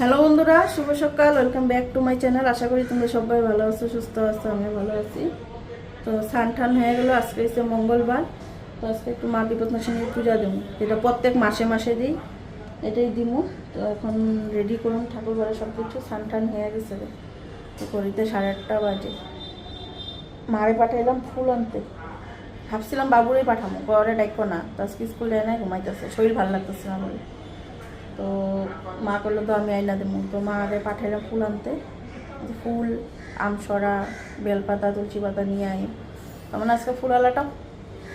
Hello বন্ধুরা, শুভ সকাল welcome back to my channel আশা করি তোমরা সবাই ভালো আছো, সুস্থ আছো আমি ভালো আছি। তো স্নান টান হয়ে গেলো, আজকে হচ্ছে মঙ্গলবার। তো আজকে একটু মা বিপদনাশিনীর পূজা দেবো। যেটা প্রত্যেক মাসে মাসে দিই, এটাই দিমু। তো এখন রেডি করুন, ঠাকুর ঘরে সব কিছু স্নান টান হয়ে গেছে। তো করিতে সাড়ে আটটা বাজে। মারে পাঠাইলাম ফুল আনতে। ভাবছিলাম বাবুরই পাঠামো পরে ডাইকো না। তো আজকে স্কুলে নাই, ঘুমাইতেছে। শরীর ভালো লাগতেছে না বলে তো মা করল, তো আমি আইনা দেবো। তো মা আগে পাঠাইলাম ফুল আনতে। ফুল আমসরা বেলপাতা তুলসী পাতা নিয়ে আই তখন আজকে ফুলওয়ালাটা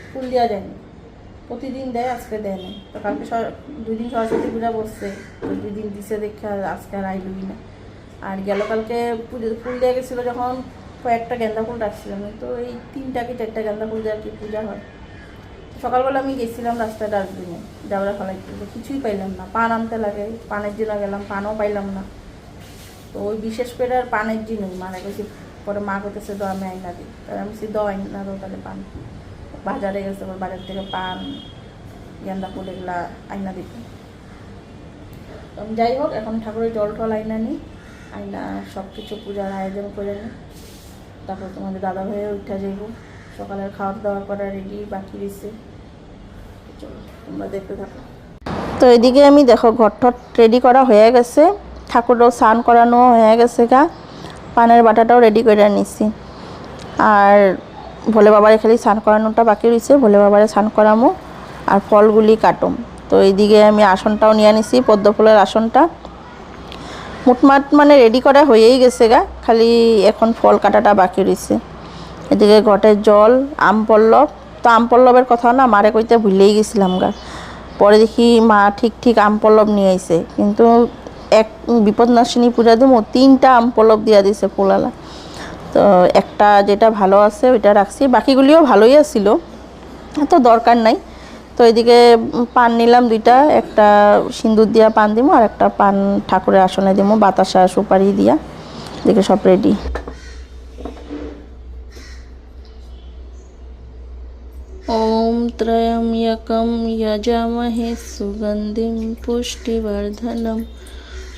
ফুল দেওয়া যায়নি। প্রতিদিন দেয়, আজকে দেয় না তো কালকে দুই দিন সরস্বতী পূজা বসছে। তো দুই দিন দিছে দেখে আজকে আর আইলুই না আর গেল কালকে পুজো ফুল দেওয়া গেছিল যখন কয়েকটা গেন্দা ফুল রাখছিলাম। তো এই তিনটা কি চারটা গেন্দা ফুল আর কি পূজা হয়? সকালবেলা আমি গেছিলাম রাস্তায় ডাস্টবিনে ফেলাইতে তো কিছুই পাইলাম না। পান আনতে লাগে, পানের জন্য গেলাম, পানও পাইলাম না। তো ওই বিশেষ করে আর পানের জিনিস মানে গেছি পরে মা করতেছে দ, আমি আইনা দিই তাহলে আমি সে দ, আইনা দো তাহলে পান। বাজারে গেছে বাজার থেকে পান, গেন্দা ফুল এগুলা আইনা দিত। যাই হোক, এখন ঠাকুরের জল টল আইনা নিই আইনা সব কিছু পূজার আয়োজন করে নিই তারপর তোমাদের দাদা ভাইয়ের উঠা যাইব। সকালের খাওয়া দাওয়া করা রেডি বাকি রয়েছে তো এদিকে আমি দেখো ঘর টট রেডি করা হয়ে গেছে। ঠাকুরও স্নান করানো হয়ে গেছে গা। পানের বাটাটাও রেডি করে নিছি। আর ভোলে বাবারে খালি স্নান করানোটা বাকি রয়েছে ভোলে বাবারে স্নান করামো আর ফলগুলি কাটুম। তো এইদিকে আমি আসনটাও নিয়ে নিছি, পদ্ম ফুলের আসনটা। মুটমাট মানে রেডি করা হয়েই গেছে গা, খালি এখন ফল কাটাটা বাকি রয়েছে এদিকে ঘটের জল, আম পল্লব তো আম পল্লবের কথা না মারে কইতে ভুলেই গেছিলাম গা। পরে দেখি মা ঠিক ঠিক আম পল্লব নিয়ে আইছে। কিন্তু এক বিপদনাশিনী পূজা দিমো, তিনটা আম পল্লব দিয়া দিছে ফুলালা। তো একটা যেটা ভালো আছে ওইটা রাখছি। বাকিগুলিও ভালোই আছিল তো দরকার নাই। তো এদিকে পান নিলাম দুইটা, একটা সিন্দুর দিয়া পান দিমো আর একটা পান ঠাকুরের আসনে দিমো, বাতাসা সুপারি দিয়া। এদিকে সব রেডি ॐ त्र्यम्बकं यजामहे सुगन्धिं पुष्टिवर्धनम्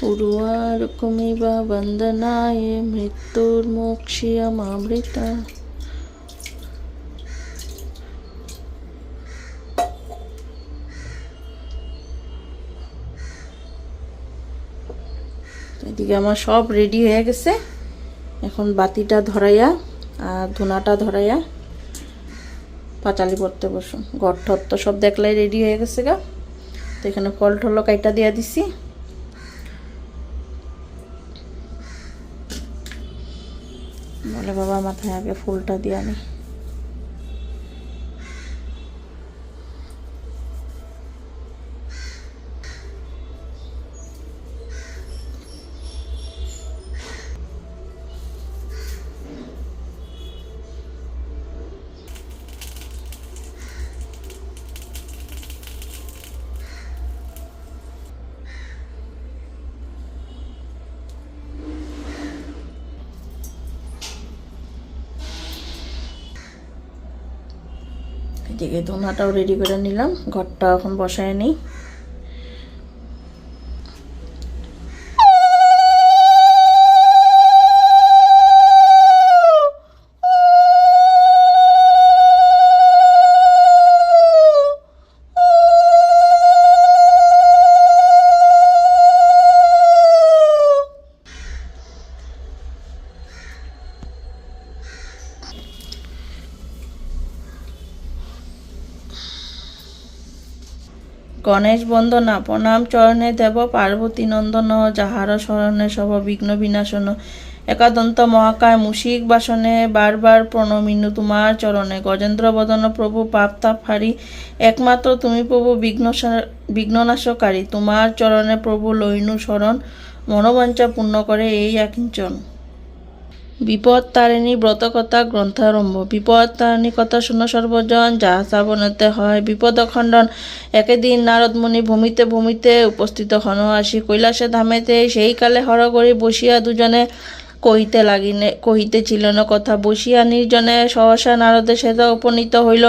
उर्वारुकमिव वन्दनाय मृत्युर्मोक्ष्यमामृता এদিকে আমার সব রেডি হয়ে গেছে এখন বাতিটা ধরাইয়া আর ধুনাটা ধরাইয়া পাঁচালি পড়তে বসুন। ঘর ঠর তো সব দেখলাই রেডি হয়ে গেছে গা। তো এখানে ফল ঠল কাইটা দিয়ে দিছি। বলে বাবা মাথায় আগে ফুলটা দিয়ে নি। এদিকে ধোনাটাও রেডি করে নিলাম। ঘরটা এখন বসায় নিই। গণেশ বন্দনা, প্রণাম চরণে দেব, পার্বতী নন্দন, যাহার শরণে সব বিঘ্ন বিনাশন। একাদন্ত মহাকায় মুশিক বাসনে বারবার প্রণমিনু তোমার চরণে। গজেন্দ্র বদন, প্রভু পাপ তাপ হারি, একমাত্র তুমি প্রভু বিঘ্ন বিঘ্ননাশকারী। তোমার চরণে প্রভু লইনু শরণ, মনোবাঞ্ছা পূর্ণ করে এই আকিঞ্চন। বিপদ তারিণী ব্রতকথা গ্রন্থারম্ভ। বিপদ তারিণী কথা শুনো সর্বজন, যাহা শ্রাবণতে হয় বিপদ খণ্ডন একেদিন নারদমুনি ভূমিতে ভূমিতে উপস্থিত হন। আসি কৈলাসে ধামেতে সেই কালে হরগরি বসিয়া দুজনে কহিতে লাগিনে না কথা। বসিয়া নির্জনে সহসা নারদের সেতা উপনীত হইল।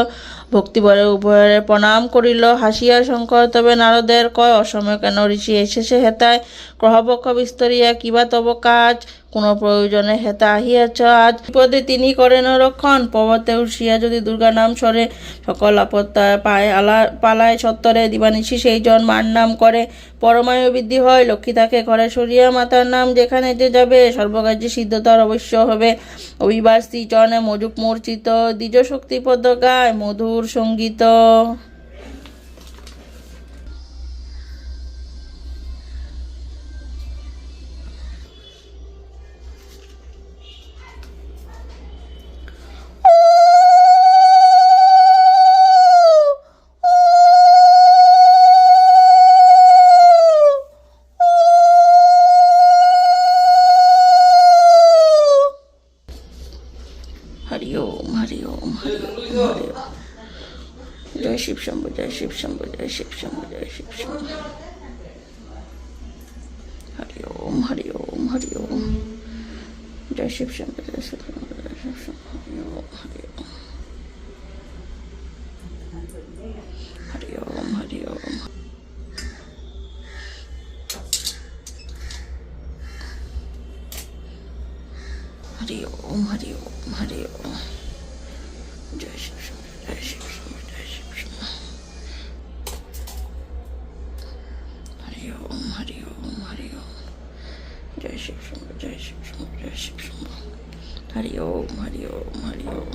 ভক্তিবরে উভয়ের প্রণাম করিল। হাসিয়া শঙ্কর, তবে নারদের কয় অসময় কেন ঋষি? এসেছে হেতায়। গ্রহপক্ষ বিস্তরিয়া কিবা তব কাজ? কোনো প্রয়োজনে হেতা আহিয়াছ। আজ বিপদে তিনি করেন রক্ষণ। পর্বতে উঠিয়া যদি দুর্গা নাম সরে সকল আপত্তা পায়, আলা পালায় সত্তরে দিবানিশি সেই জন মার নাম করে। পরমায়ু বৃদ্ধি হয়, লক্ষ্মী তাকে ঘরে সরিয়া মাতার নাম যেখানে যে যাবে। সর্বকার্যে সিদ্ধতার অবশ্য হবে। শ্রী চরণে মজুক মূর্ছিত দ্বিজ গায় মধুর সংগীত। জয় শিব শম্ভু জয় শিব শম্ভু জয় শিব শম্ভু জয় শিব শম্ভু হরি ওম হরি ওম হরি ওম জয় শিব শম্ভু জয় শিব শম্ভু জয় শিব শম্ভু হরি ওম হরি ওম হরি ওম হরি ওম হরি ওম হরি ওম হরি ওম জয় শিব শম্ভু জয় শিব শম্ভু জয় শিব শম্ভু হরি ওম হরি ওম হরি ওম জয় শিব শম্ভু জয় শিব শম্ভু জয় শিব শম্ভু হরি ওম হরি ওম হরি ওম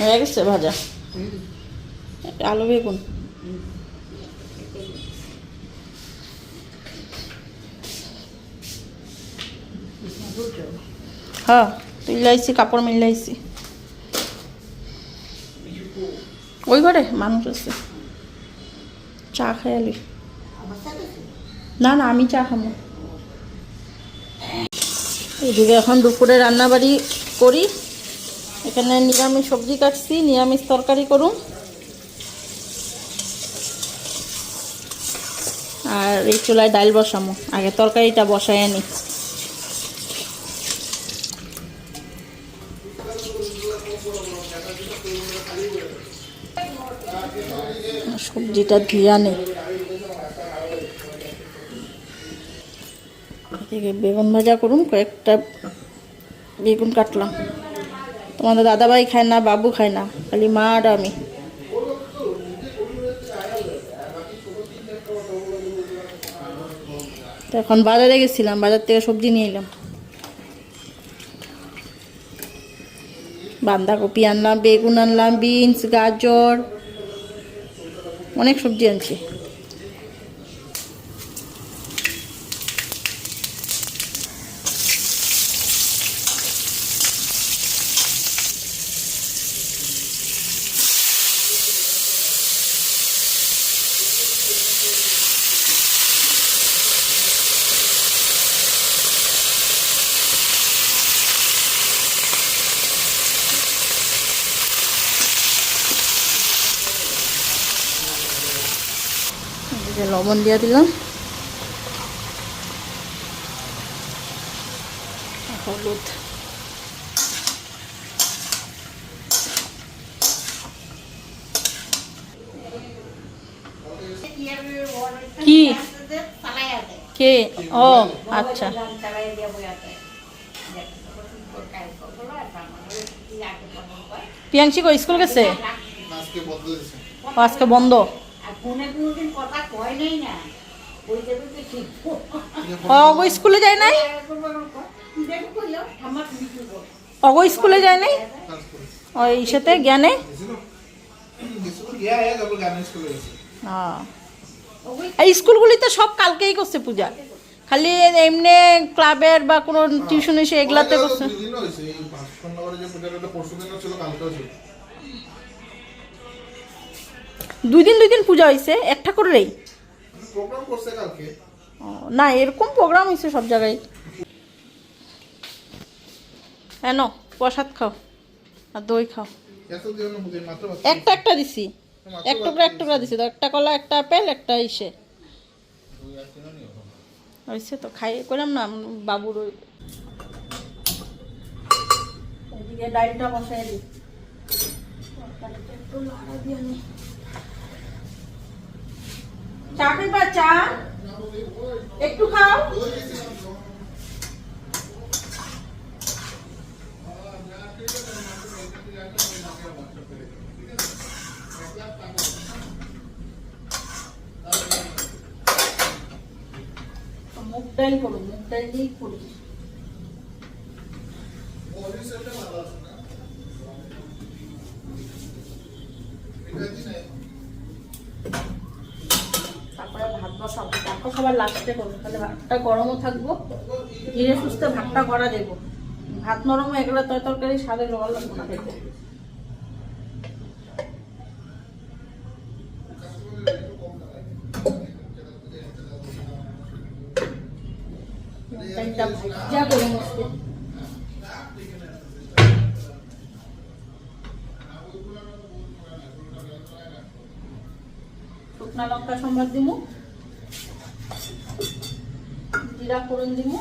হয়ে গেছে ভাজা। আলু বেগুন। হ্যাঁ তুইলাইছি কাপড় মিলাইছি ওই ঘরে মানুষ আছে চা খাইয়ালি না না আমি চা খাব এদিকে এখন দুপুরে রান্নাবাড়ি করি এখানে নিরামিষ সবজি কাটছি নিরামিষ তরকারি করুন আর এই চুলায় ডাল বসামো আগে তরকারিটা বসাই আনি সবজিটা ধুয়া নেই। বেগুন ভাজা করুন, কয়েকটা বেগুন কাটলাম। তোমাদের দাদাভাই খায় না, বাবু খায় না, খালি মা আর আমি। এখন বাজারে গেছিলাম, বাজার থেকে সবজি নিয়ে এলাম। বাঁধাকপি আনলাম, বেগুন আনলাম, বিনস, গাজর অনেক সবজি আনছি। এদিকে লবণ দিয়ে দিলাম। হলুদ। কি? কে? ও আচ্ছা। পিয়াংশি কো স্কুল গেছে? আজকে বন্ধ কয় নাই তো অগো স্কুলে যায় নাই? অগো স্কুলে যায় নাই? ওই সাথে জ্ঞানে? এই স্কুলগুলিতে সব কালকেই করছে পূজা। খালি এমনি ক্লাবের বা কোনো টিউশন এসে এগুলাতে করছে। দুই দিন দুই দিন পূজা হয়েছে একটা করে করেই প্রোগ্রাম করছে কালকে? ও, না এরকম প্রোগ্রাম হয়েছে সব জায়গায়। হ্যাঁ প্রসাদ খাও আর দই খাও। একটা একটা দিছি। এক টুকরা এক টুকরা দিছি। তো একটা কলা একটা আপেল একটা ইসে। হয়েছে তো খাই করলাম না বাবুর ওই এদিকে ডালটা বসাই দিই। একটু লাড়া দিয়ে। চা পেপা চা একটু খাও। মুগ ডাল করো মুগ ডাল দিয়েই করি তারপরে ভাত বসাবো তারপর লাস্টে করব, তাহলে ভাতটা গরমও থাকব, ধীরে সুস্থে ভাতটা করা দেবো। ভাত নরম হয়ে গেলে তয় তরকারি স্বাদে লোয়া লাগবে না খেতে। ডালটা করে শুকনা লঙ্কা সম্বার দিমু জিরা ফোড়ন দিচ্ছে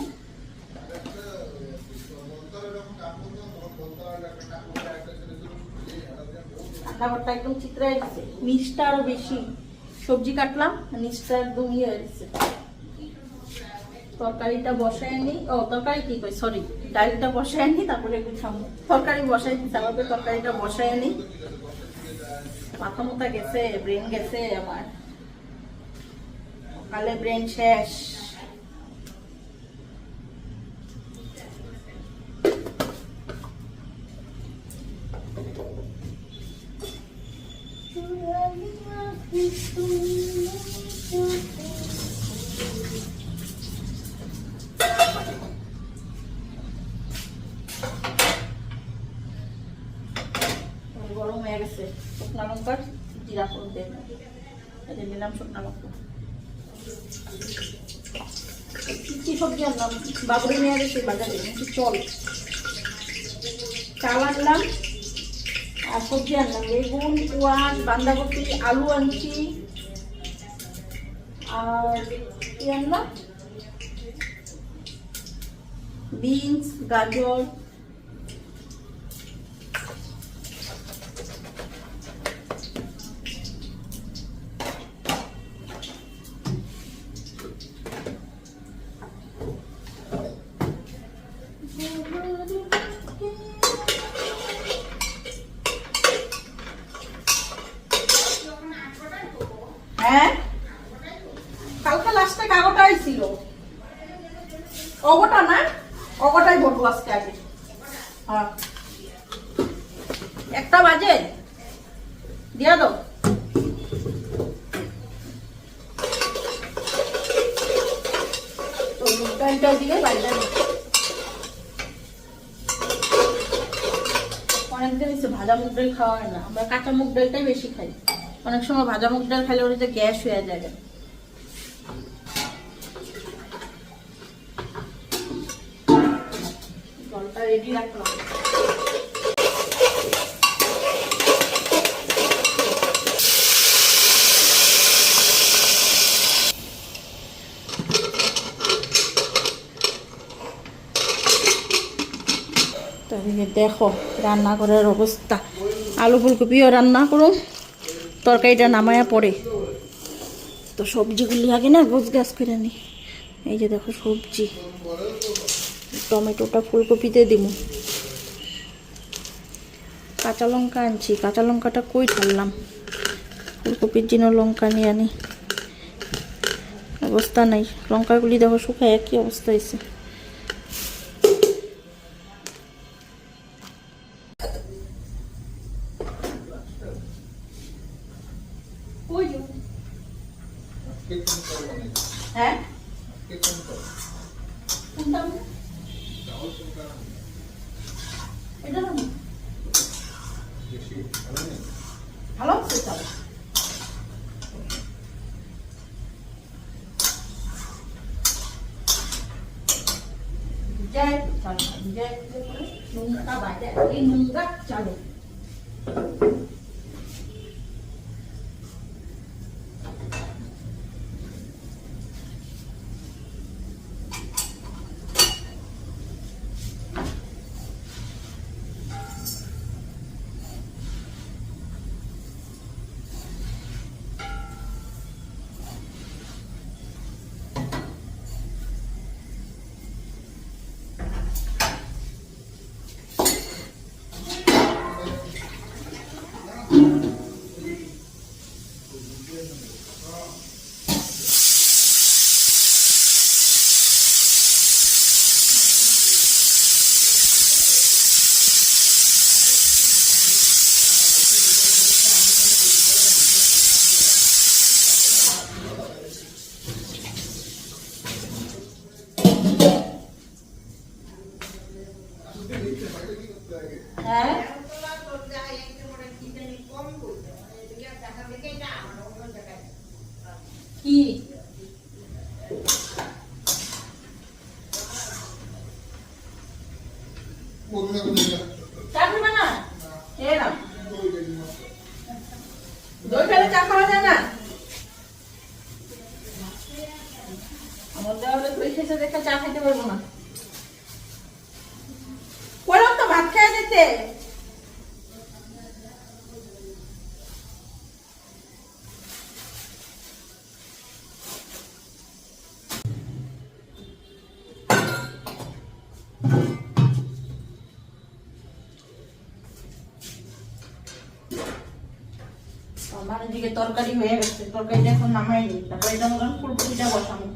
নিচটা আরও বেশি। সবজি কাটলাম নিচটা একদম ইয়ে হয়ে তরকারিটা বসায় নি ও, তরকারি কি কই? সরি ডালটা বসায় নি তারপরে একটু খাব তরকারি বসাই দিচ্ছে তরকারিটা বসায় নি মাথা মোথা গেছে ব্রেন গেছে আমার। সকালে ব্রেন শেষ। বাবুরে সেই বাজারে। কিন্তু চল। চাল আনলাম, আর সবজি আনলাম। বেগুন কোয়াশ বাঁধাকপি, আলু আনছি। আর কি আনলাম? বিনস, গাজর হ্যাঁ কালকে লাস্টে কাগটাই ছিল অগটা না অগটাই ভরবো আজকে আগে হ্যাঁ একটা বাজে দিয়া দাও তো মুগ ডালটা দিয়ে বাইরে অনেকদিন হচ্ছে ভাজা মুগ ডাল খাওয়া হয় না। আমরা কাঁচা মুগ ডালটাই বেশি খাই। অনেক সময় ভাজা মুগ ডাল খাইলে ওটা গ্যাস হয়ে যায়। জলটা রেডি রাখলাম তাহলে দেখো রান্নাঘরের অবস্থা। আলু ফুলকপিও রান্না করুন তরকারিটা নামায়া পড়ে। তো সবজিগুলি আগে না গোছ গাছ করে নি। এই যে দেখো সবজি। টমেটোটা ফুলকপিতে দিব কাঁচা লঙ্কা আনছি। কাঁচা লঙ্কাটা কই ঢাললাম? ফুলকপির জন্য লঙ্কা নিয়ে আনি। অবস্থা নাই। লঙ্কাগুলি দেখো শুকায় একই অবস্থা হয়েছে এদিকে তরকারি হয়ে গেছে তরকারিটা এখন নামাই নি। তারপরে এটা ফুলকপিটা বসানো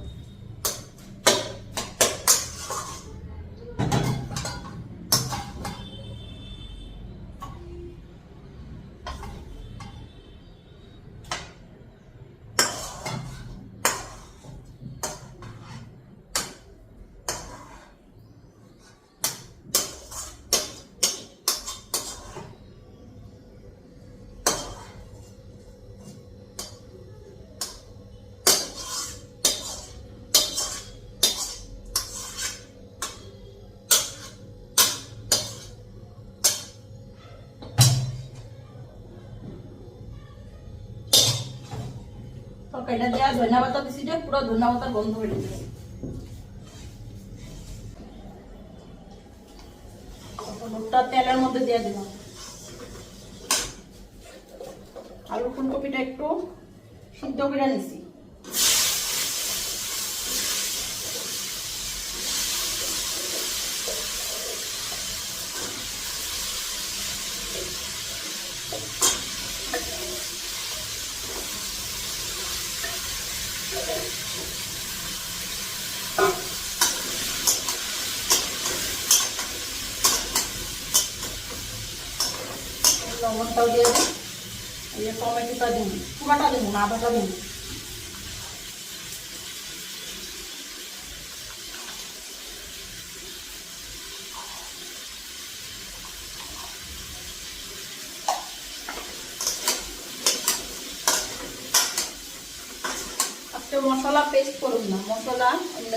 তরকারিটা দেওয়া ধনিয়া পাতা দিছি যে পুরো গন্ধ তেলের মধ্যে দিয়ে দিলাম। আলু ফুলকপিটা একটু সিদ্ধ করে নিছি। লবণটাও দিয়ে এই যে টমেটোটা পুরাটা না আদাটা মশলা পেস্ট করুন না, মশলা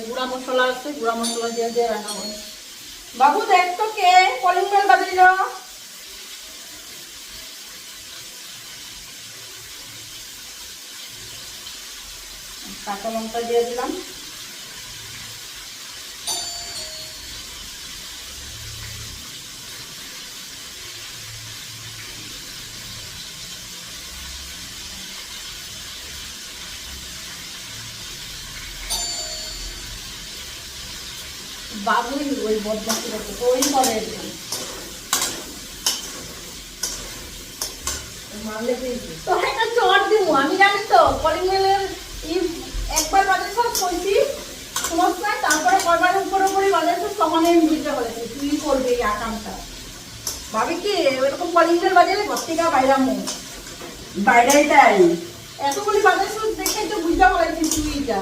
গুঁড়া মশলা আছে, গুঁড়া মশলা দিয়ে দিয়ে রান্না করুন। বাবু দেখ তো কে কলিং বেল বাজিল কাঁচা লঙ্কা দিয়ে দিলাম বাবুই ওই বদমাসি করতে ওই করে একদম। তো একটা চট দিব, আমি জানি তো কলিং বেলের একবার বাজার সব করছি সমস্যায় তারপরে কয়বার উপরে উপরে বাজার সব তখন আমি বুঝতে বলেছি তুই করবি এই আকামটা ভাবি কি ওইরকম কলিংবের বাজারে ঘর থেকে বাইরাম বাইরেটাই এতগুলি বাজার সব দেখে তো বুঝতে বলেছি তুই যা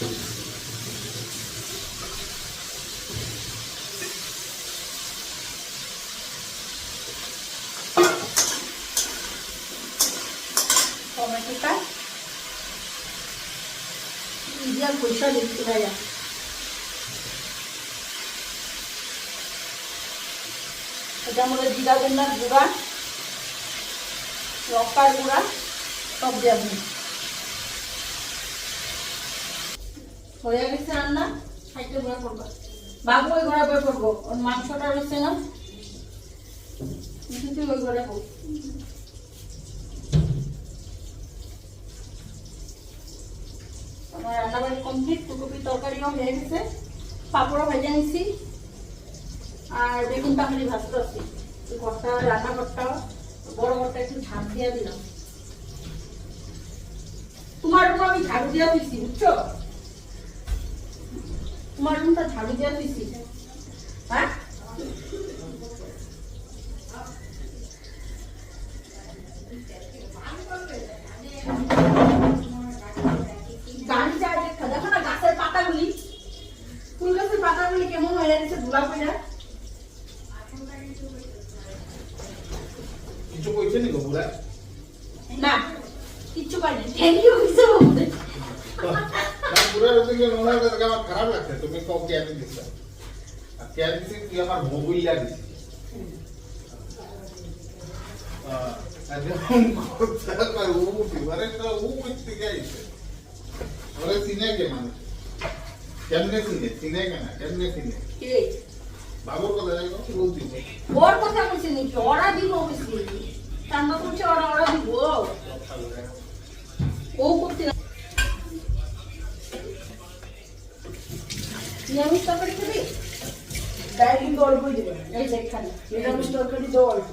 Thank you. ইডিয়াল পয়সা দিচ্ছি ভাইয়া এটা আমাদের জিরা গন্ডার গুঁড়া, লঙ্কার গুঁড়া, সব আপনি হয়ে গেছে রান্না? খাইতে ঘোরা করব। বাবু ওই ঘরে বয়ে পড়ব ওর মাংসটা রয়েছে না? রান্নাবাড়ি কমপ্লিট ফুলকপির তরকারিও হয়ে গেছে। পাঁপড়ও ভেজে নিছি। আর বেগুন, তাহলে ভাজতে আছি। ঘরটা রান্নাঘরটা বড় ঘরটা একটু ঝাঁপ দিয়ে দিলাম। তোমার রুম আমি ঝাড়ু দিয়ে দিচ্ছি বুঝছ? তোমার রুমটা ঝাড়ু দিয়ে দিচ্ছি হ্যাঁ গাড়ি যায় দেখা দেখো না গাছের পাতাগুলি ফুল গাছের পাতাগুলি কেমন হয়ে যাচ্ছে ধুলা পড়া কিছু কইছে নি গো বুড়া না কিচ্ছু পাইনি থ্যাংক ইউ কিছু বলতে না বুড়ার ওদিকে মনে হয় তাকে আমার খারাপ লাগছে তুমি কম কেয়ারি দিচ্ছ আর কেয়ারি দিচ্ছি তুই আমার মোবাইল দিচ্ছিস আহ, আর যখন কথা কয় ও উঠি, আরে তো ও করতে গেছে ওরে চিনে কে মানুষ কেমনে চিনে চিনে কেনা কেমনে চিনে কে বাবুর কথা যাই কি বলছিস ওর কথা বলছি নাকি ওরা দিব বেশি চান্দা করছে ওরা ওরা দিব। ও করতে নিরামিষ তরকারি খাবি ডাল কিন্তু অল্পই দেবে এই যেখানে নিরামিষ তরকারি দাও অল্প।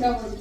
Давай.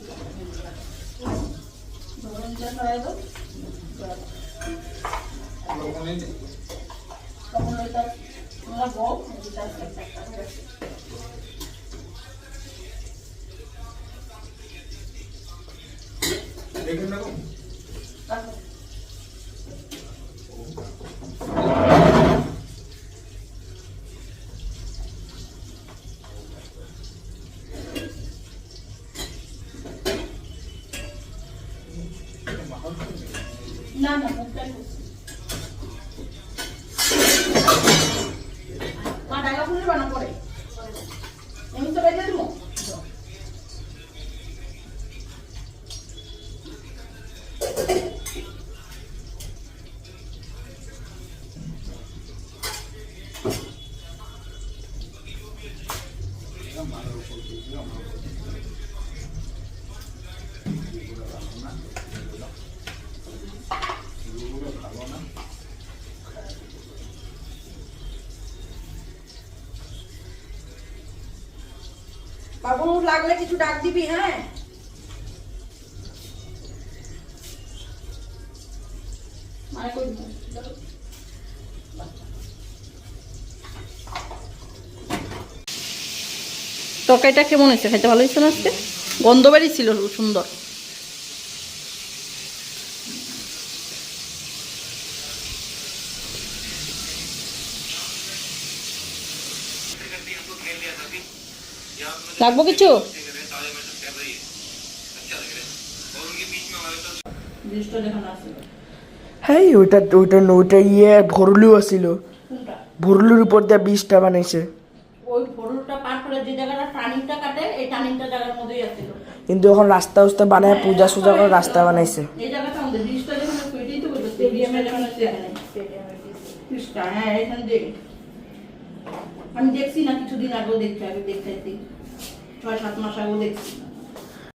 এমনি তো দেবো লাগলে কিছু ডাক দিবি হ্যাঁ? তরকারিটা কেমন হয়েছে? খাইতে ভালো হয়েছে না আজকে? গন্ধ বাড়ি ছিল সুন্দর। লাগবো কিছু? হ্যাঁ ওইটা ওইটা ওইটা ইয়ে ভরলু আছিল কোনটা? ভরলুর উপর দিয়ে বীজটা বানাইছে। ওই ফোরটা পার করে যে জায়গাটা টার্নিংটা কাটে এই টার্নিংটা জায়গার মধ্যেই আছিল কিন্তু এখন রাস্তা উস্তা বানায় পূজা সুজা করে রাস্তা বানাইছে। এই জায়গাটা আমাদের ব্রিজটা যখন পেটেই তো স্টেডিয়ামে যখন আছে। এখানে হ্যাঁ এখান দিয়ে। আমি দেখছি না কিছুদিন আগেও আগে দেখতে ছয় সাত মাস আগেও দেখছি